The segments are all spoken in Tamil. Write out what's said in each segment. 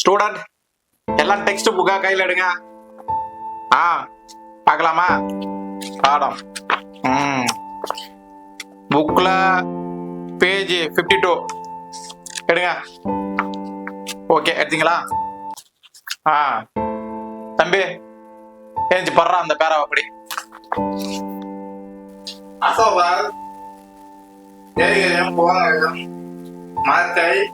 ஸ்டூடெண்ட் எல்லாம் டெக்ஸ்ட் புக்கா கையில் எடுங்க. ஆ பார்க்கலாமா? பாடம். ம். புக்கில் பேஜ் ஃபிஃப்டி டூ எடுங்க. ஓகே எடுத்தீங்களா? ஆ. தம்பி ஏஞ்சி படுறா அந்த பேராவை அப்படி. அசோபால் தெரிகிறேன் மாத்தை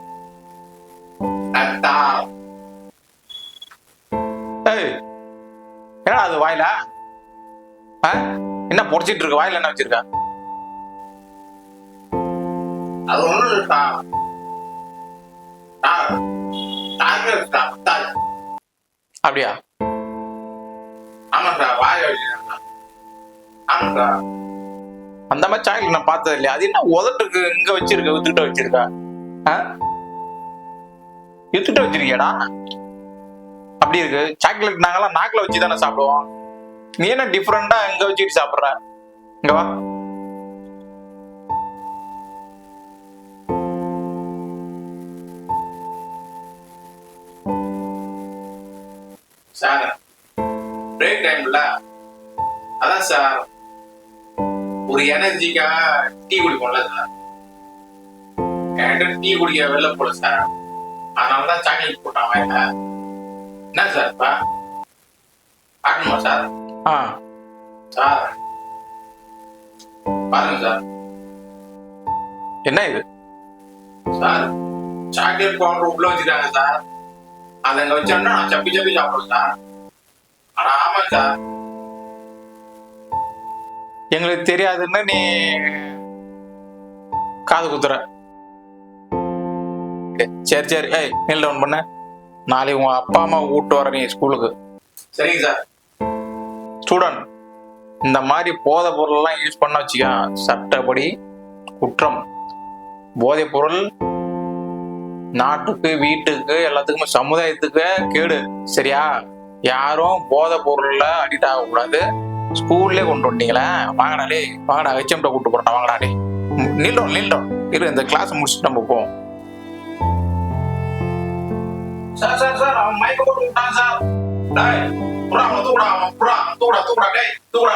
வாயில? என்ன பொடிச்சிட்டு இருக்கு? வாயில என்ன வச்சிருக்க? அது டாக்டர் டாக்டர் அப்படியா? ஆமா சார் வாய வச்சுருக்கேன் ஆமா சார் அந்த மாதிரி சாக்லேட் நான் பார்த்தது இல்லையா? அது என்ன உதட்டுக்கு இங்க வச்சிருக்க? வித்துக்கிட்ட வச்சிருக்க? வித்துக்கிட்ட வச்சிருக்கியாடா? அப்படி இருக்கு. சாக்லேட் நாங்கெல்லாம் நாக்குல வச்சு தானே சாப்பிடுவோம். நீ என்ன டிஃப்ரெண்டா இங்க வச்சுட்டு சாப்பிடுற? இங்க வா. சார் பிரேக் டைம்ல அதான் சார் ஒரு எனர்ஜிக்கா டீ குடிப்போம்ல சார். என்கிட்ட டீ குடிக்க வெளில போல சார். அதனால தான் சாக்லேட் போட்டான் என்ன சார் இப்ப? சார்? ஆ. சார் பாருங்க சார். என்ன இது? சார் சாக்லேட் பவுடர் உள்ள வச்சுட்டாங்க சார். அதை அங்க வச்சோம்னா நான் சப்பி சப்பி சாப்பிடுவேன் சார். ஆனா ஆமா சார் எங்களுக்கு தெரியாதுன்னு நீ காது குத்துற. சரி சரி. ஏய் நீல் டவுன் பண்ண. நாளைக்கு உங்க அப்பா அம்மா கூட்டு வர நீ ஸ்கூலுக்கு சரிங்க சார். ஸ்டூடெண்ட் இந்த மாதிரி போதை பொருள்லாம் யூஸ் பண்ண வச்சுக்க. சட்டப்படி குற்றம். போதைப் பொருள் நாட்டுக்கு வீட்டுக்கு எல்லாத்துக்குமே சமுதாயத்துக்கு கேடு. சரியா? யாரும் போதை பொருள்ல அடிக்ட் ஆகக்கூடாது. ஸ்கூல்லே கொண்டு வந்தீங்களே வாங்கடா டே வாங்கடா ஹெச்எம்ட கூட்டு போறா வாங்கடா டே நீல்டோம் நீல்டோம் இரு இந்த கிளாஸ் முடிச்சுட்டு நம்ம போவோம். சார் சார் சார் அவன் மயக்க போட்டு விட்டான் சார். டேய் புறா அவன் புறா தூக்குடா தூக்குடா டேய் தூக்குடா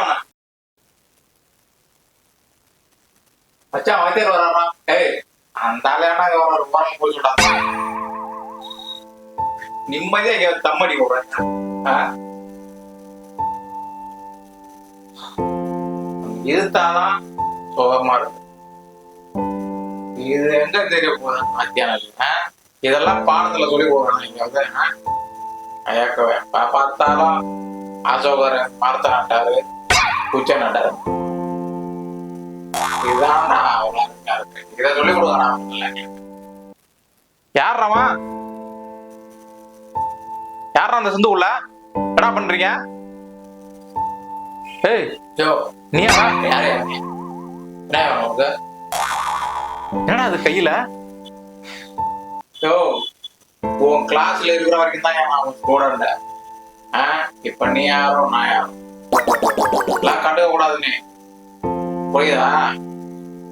மச்சான் வைத்தியர் வராமா ஏய் அந்த ஆளையானா அவன் ஒரு வாரம் போய் சொல்றான் நிம்மதியா இங்க தம்மடி போடுறேன் ஆ இருத்தாதான் சுகமா இருக்கும் இது எங்க தெரிய போகுது மத்தியானம் இதெல்லாம் பாடத்துல சொல்லி போடுறாங்க இங்க வந்து பா- பார்த்தாலும் அசோகர் மரத்தை நட்டாரு குச்சை நட்டாரு இதுதான். இதை சொல்லி கொடுக்குறான் யார்றாமா யாரா அந்த சிந்து உள்ள என்ன பண்றீங்க? ஏய் ஜோ நீ யாரா? யாரு யாரு? என்னடா அது கையில? யோ உன் கிளாஸ்ல இருக்கிற வரைக்கும் தான் நான் கூட இருந்தேன் ஆ? இப்ப நீ யாரும் நான் யாரும் எல்லாம் கண்டுக்க கூடாது நீ புரியுதா?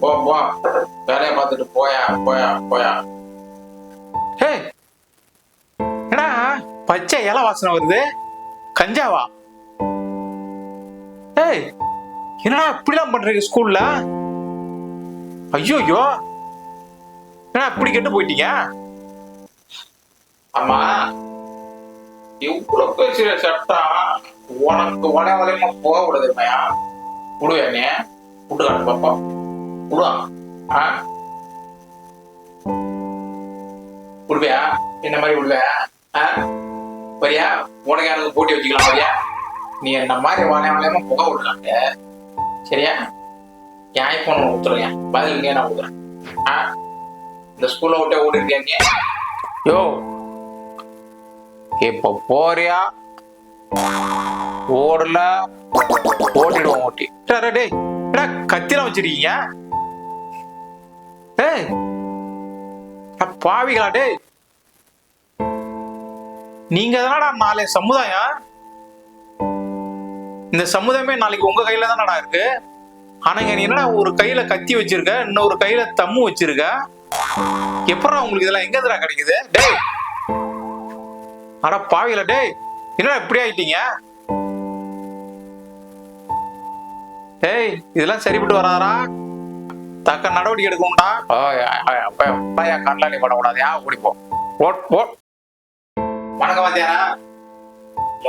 போ போ. வேலையை பார்த்துட்டு போயா போயா போயா. ஏய் பச்சை இலை வாசனை வருது. கஞ்சாவா? ஏய் என்னடா இப்படிலாம் பண்றீங்க ஸ்கூல்ல ஐயோ என்னடா இப்படி கெட்டு போயிட்டீங்க? ஆமா இவ்வளவு பேசுற சட்டம் உனக்கு உடனே உதயமா போக விடுதுமையா பையா விடுவே நீ விட்டு பாப்பா விடுவா ஆ? விடுவியா என்ன மாதிரி விடுவியா ஆ? வரியா? உனக்கு எனக்கு போட்டி வச்சுக்கலாம் வரியா? நீ என்ன மாதிரி வளைய வளையமா போக விடலாங்க சரியா? என் ஐஃபோன் கொடுத்துருங்க பதில் நீ நான் கொடுக்குறேன் ஆ? இந்த ஸ்கூல்ல விட்டே ஓடிருக்கேன் நீ? யோ இப்ப போறியா? ஓடல. ஓட்டிடுவோம் ஓட்டி. டேய், கத்திலாம் வச்சிருக்கீங்க ஏய் பாவிகளா டேய் நீங்க தானடா நாளை சமுதாயம்? இந்த சமுதாயமே நாளைக்கு உங்க கையில தானடா இருக்கு? ஆனா நீ என்னடா ஒரு கையில கத்தி வச்சிருக்க இன்னொரு கையில தம்மு வச்சிருக்க? எப்படா உங்களுக்கு இதெல்லாம் எங்க கிடைக்குது? டேய். அட பாவில டேய் என்னடா இப்படி ஆயிட்டீங்க? ஏய் இதெல்லாம் சரிப்பட்டு வராதா தக்க நடவடிக்கை எடுக்கணும்டா. அப்பயா கண்லாணி பண்ணக்கூடாது யா குடிப்போம் ஓட் ஓட். வணக்கம் வாத்தியாரா.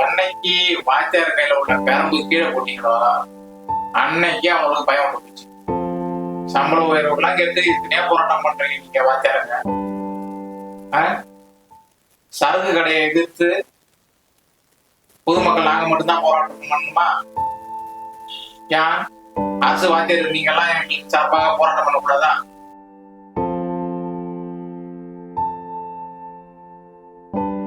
என்னைக்கு வாத்தியார் கையில உள்ள பெரம்பு கீழே போட்டீங்களோ? அன்னைக்கு அவங்களுக்கு பயம் போட்டுச்சு சம்பள உயர்வுலாம் கேட்டு இதுனே போராட்டம் பண்றீங்க நீங்க வாத்தியாருங்க. ஆ? சரக்கு கடையை எதிர்த்து பொதுமக்கள் நாங்க மட்டும்தான் போராட்டம் பண்ணணுமா? ஏன்? அரசு வாத்தியர் நீங்க எல்லாம் எங்களுக்கு சார்பாக போராட்டம் பண்ணக்கூடாதான்